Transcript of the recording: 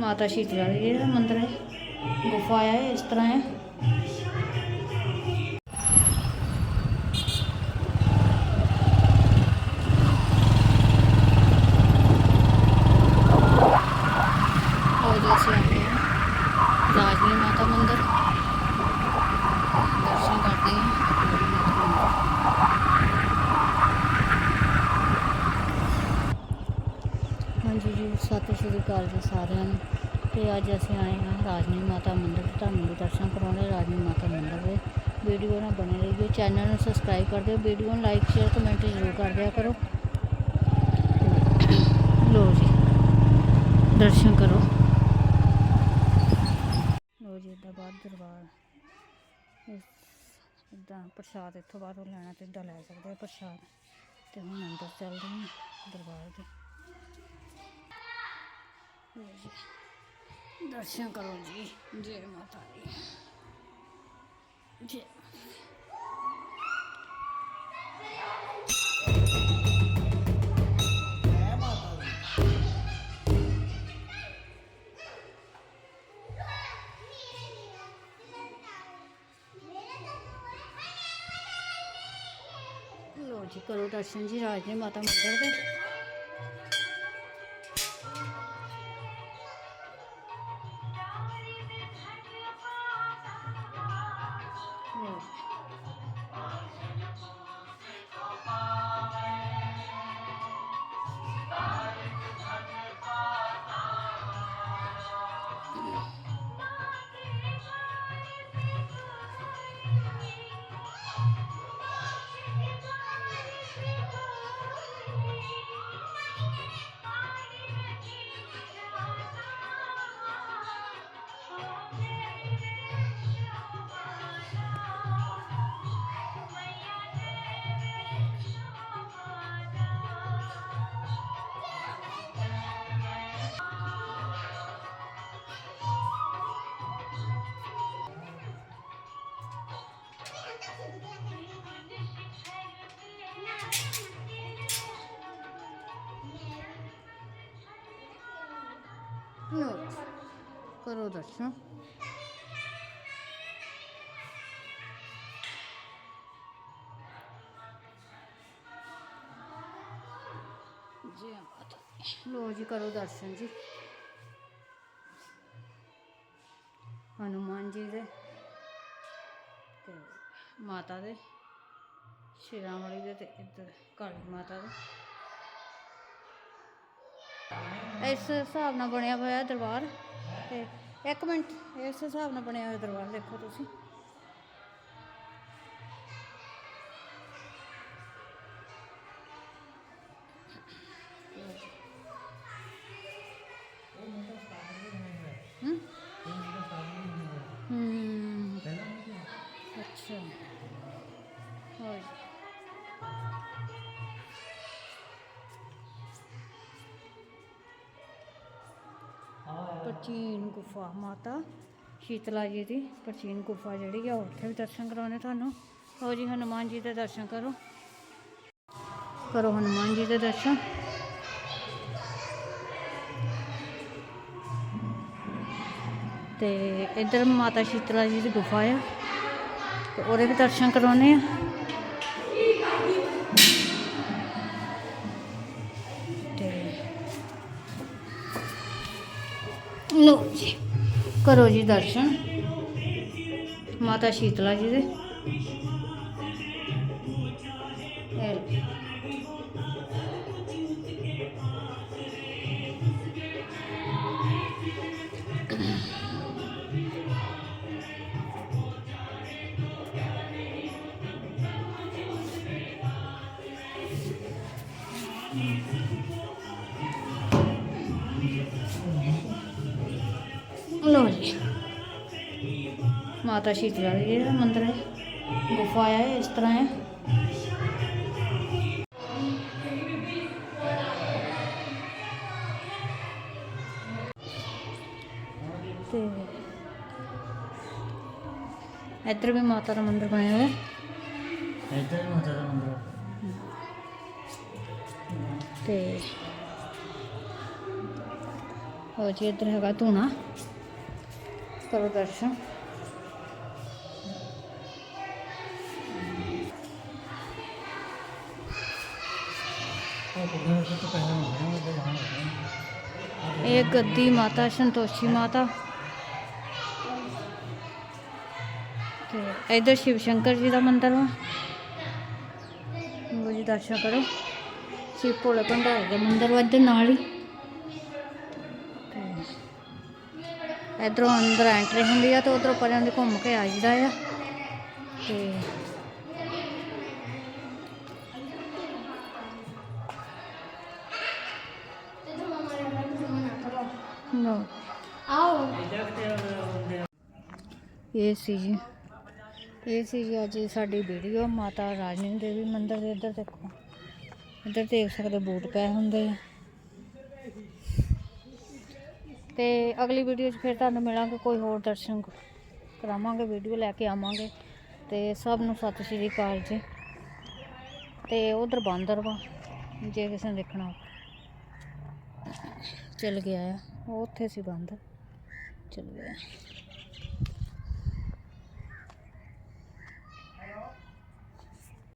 ਮਾਤਾ ਸ਼ੀਤਲਾ ਜੀ ਦਾ ਮੰਦਿਰ ਹੈ ਗੁਫਾ ਹੈ ਇਸ ਤਰ੍ਹਾਂ ਹੈ। ਸਤਿ ਸ਼੍ਰੀ ਅਕਾਲ ਜੀ ਸਾਰਿਆਂ ਨੂੰ। ਤੇ ਅੱਜ ਅਸੀਂ ਆਏ ਹਾਂ ਰਾਜਨੀ ਮਾਤਾ ਮੰਦਿਰ ਤੁਹਾਨੂੰ ਵੀ ਦਰਸ਼ਨ ਕਰਾਉਣੇ ਰਾਜਨੀ ਮਾਤਾ ਮੰਦਿਰ ਦੇ। ਵੀਡੀਓ ਨਾਲ ਬਣੇ ਰਹੀਏ। ਚੈਨਲ ਨੂੰ ਸਬਸਕ੍ਰਾਈਬ ਕਰ ਦਿਓ। ਵੀਡੀਓ ਨੂੰ ਲਾਈਕ ਸ਼ੇਅਰ ਕਮੈਂਟ ਜ਼ਰੂਰ ਕਰ ਦਿਆ ਕਰੋ। ਲੋ ਜੀ, ਦਰਸ਼ਨ ਕਰੋ। ਲੋ ਜੀ ਇੱਦਾਂ ਬਾਹਰ ਦਰਬਾਰ। ਇਦਾਂ ਪ੍ਰਸ਼ਾਦ ਇੱਥੋਂ ਬਾਹਰੋਂ ਲੈਣਾ ਤੇ ਇੱਦਾਂ ਲੈ ਸਕਦੇ ਆ ਪ੍ਰਸ਼ਾਦ। ਤੇ ਹੁਣ ਅੰਦਰ ਚੱਲਦੇ ਹਾਂ ਦਰਬਾਰ ਦੇ ਲਓ ਜੀ ਦਰਸ਼ਨ ਕਰੋ ਜੀ ਜੈ ਮਾਤਾ ਦੀ ਜੈ ਲੋ ਜੀ ਕਰੋ ਦਰਸ਼ਨ ਜੀ ਰਾਜਨੀ ਮਾਤਾ ਮੰਦਿਰ ਦੇ ਕਰੋ ਦਰਸ਼ਨ ਜੀ। ਲਓ ਜੀ ਕਰੋ ਦਰਸ਼ਨ ਜੀ ਹਨੂਮਾਨ ਜੀ ਦੇ ਤੇ ਮਾਤਾ ਦੇ ਸ਼੍ਰੀ ਵਾਲੀ ਦੇ ਤੇ ਇੱਧਰ ਕਾਲੀ ਮਾਤਾ ਦੇ ਇਸ ਹਿਸਾਬ ਨਾਲ ਬਣਿਆ ਹੋਇਆ ਦਰਬਾਰ। ਤੇ ਇੱਕ ਮਿੰਟ, ਇਸ ਹਿਸਾਬ ਨਾਲ ਬਣਿਆ ਹੋਇਆ ਦਰਬਾਰ ਦੇਖੋ ਤੁਸੀਂ। ਪ੍ਰਾਚੀਨ ਗੁਫਾ ਮਾਤਾ ਸ਼ੀਤਲਾ ਜੀ ਦੀ ਪ੍ਰਾਚੀਨ ਗੁਫਾ ਜਿਹੜੀ ਆ, ਉੱਥੇ ਵੀ ਦਰਸ਼ਨ ਕਰਾਉਣੇ ਤੁਹਾਨੂੰ। ਹੋ ਜੀ, ਹਨੂਮਾਨ ਜੀ ਦੇ ਦਰਸ਼ਨ ਕਰੋ। ਕਰੋ ਹਨੂਮਾਨ ਜੀ ਦੇ ਦਰਸ਼ਨ। ਤੇ ਇੱਧਰ ਮਾਤਾ ਸ਼ੀਤਲਾ ਜੀ ਦੀ ਗੁਫਾ ਆ, ਤੇ ਉਹਦੇ ਵੀ ਦਰਸ਼ਨ ਕਰਾਉਣੇ ਆ। ਲੋ ਜੀ ਕਰੋ ਜੀ ਦਰਸ਼ਨ। ਮਾਤਾ ਸ਼ੀਤਲਾ ਜੀ ਦੇ। ਇਹ ਲਓ। ਲੋ ਜੀ। ਮਾਤਾ ਸ਼ੀਤਲਾ ਜੀ ਦਾ ਮੰਦਿਰ ਹੈ ਗੁਫਾ ਹੈ ਇਸ ਤਰ੍ਹਾਂ ਹੈ। ਤੇ ਇੱਧਰ ਵੀ ਮਾਤਾ ਦਾ ਮੰਦਿਰ ਬਣਿਆ ਹੋਇਆ। ਹੈ ਇੱਧਰ ਵੀ ਮਾਤਾ ਦਾ ਮੰਦਿਰ। ਤੇ ਹੋ ਜੀ ਇੱਧਰ ਹੈਗਾ ਧੂਣਾ। ਕਰੋ ਦਰਸ਼ਨ। ਇਹ ਗੱਦੀ ਮਾਤਾ, ਸੰਤੋਸ਼ੀ ਮਾਤਾ। ਤੇ ਇੱਧਰ ਸ਼ਿਵ ਸ਼ੰਕਰ ਜੀ ਦਾ ਮੰਦਿਰ ਵਾ। ਉਹ ਜੀ, ਦਰਸ਼ਨ ਕਰੋ। ਸ਼ਿਵ ਭੋਲੇ ਭੰਡਾਰੀ ਦਾ ਮੰਦਿਰ ਵਾ ਇੱਧਰ ਨਾਲ ਹੀ। ਇੱਧਰੋਂ ਅੰਦਰ ਐਂਟਰੀ ਹੁੰਦੀ ਆ ਤੇ ਉਧਰੋਂ ਪਰਾਂ ਦੀ ਘੁੰਮ ਕੇ ਆ ਜਾਂਦਾ ਆ। ਤੇ ਨੋ ਆਓ। ਇਹ ਸੀ ਜੀ। ਇਹ ਸੀ ਜੀ ਅੱਜ ਸਾਡੀ ਵੀਡੀਓ ਮਾਤਾ ਰਾਜਨੀ ਦੇਵੀ ਮੰਦਿਰ ਦੇ ਇੱਧਰ ਦੇਖੋ। ਇੱਧਰ ਦੇਖ ਸਕਦੇ ਬੂਟ ਪਏ ਹੁੰਦੇ ਆ। ਤੇ ਅਗਲੀ ਵੀਡੀਓ 'ਚ ਫਿਰ ਤੁਹਾਨੂੰ ਮਿਲਾਂਗੇ ਕੋਈ ਹੋਰ ਦਰਸ਼ਨ ਕਰਾਵਾਂਗੇ, ਵੀਡੀਓ ਲੈ ਕੇ ਆਵਾਂਗੇ। ਤੇ ਸਭ ਨੂੰ ਸਤਿ ਸ਼੍ਰੀ ਅਕਾਲ ਜੀ। ਤੇ ਉਧਰ ਬਾਂਦਰ ਵਾ, ਜੇ ਕਿਸੇ ਨੇ ਦੇਖਣਾ ਚਲ ਗਿਆ ਆ। ਉਹ ਉੱਥੇ ਸੀ ਬਾਂਦਰ। ਚਲ ਗਿਆ।